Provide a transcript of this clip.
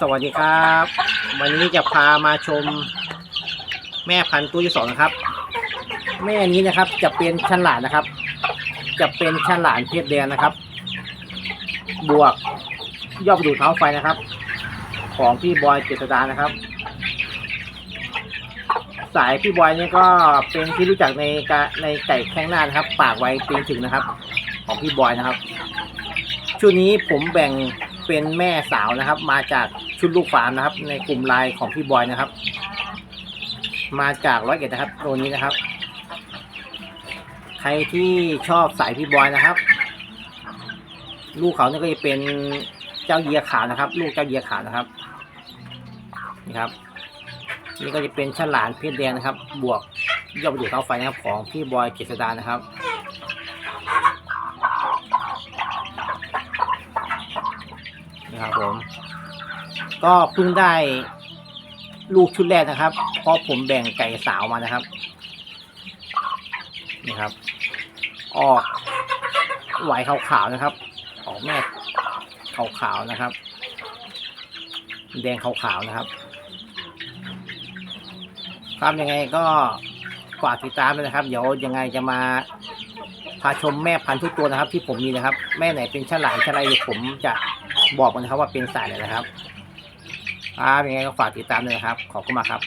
สวัสดีครับ วันนี้จะพามาชม แม่พันธุ์ตัวที่สองนะครับ แม่นี้นะครับ จะเป็นชันหลานนะครับ จะเป็นชันหลานเพศแดงนะครับ บวกยอดดูเท้าไฟนะครับ ของพี่บอยเจษดานะครับ สายพี่บอยเนี่ยก็เป็นที่รู้จักในกในไก่แข้งหน้านะครับ ปากไวตีนถึงนะครับ ของพี่บอยนะครับชุดนี้ผมแบ่ง เป็นแม่สาวนะครับ มาจากชุดลูกฟาร์มนะครับ ในกลุ่มไลน์ของพี่บอยนะครับ มาจากร้อยเอ็ดนะครับตัวนี้นะครับ ใครที่ชอบสายพี่บอยนะครับ ลูกเขาเนี่ยก็จะเป็นเจ้าเยียขานะครับ ลูกเจ้าเยียขานะครับนี่ครับ นี่ก็จะเป็นฉลานเพชรแดงนะครับ บวกยอดประดูเท้าไฟนะครับ ของพี่บอยเกษดานะครับ นะครับผม ก็เพิ่งได้ลูกชุดแรกนะครับ เพราะผมแบ่งไก่สาวมานะครับ นี่ครับ ออกไหวขาวๆนะครับ ออกแม่ขาวๆนะครับ แดงขาวๆนะครับ ครับยังไงก็ฝากติดตามด้วยนะครับ เดี๋ยวยังไงจะมาพาชมแม่พันธุ์ทุกตัวนะครับ ที่ผมมีนะครับ แม่ไหนเป็นฉลามฉลายเดี๋ยวผมจะ บอกกันนะครับว่าเป็นสายอะไรนะครับครับยังไงก็ฝากติดตามเลยครับ ขอบคุณมากครับ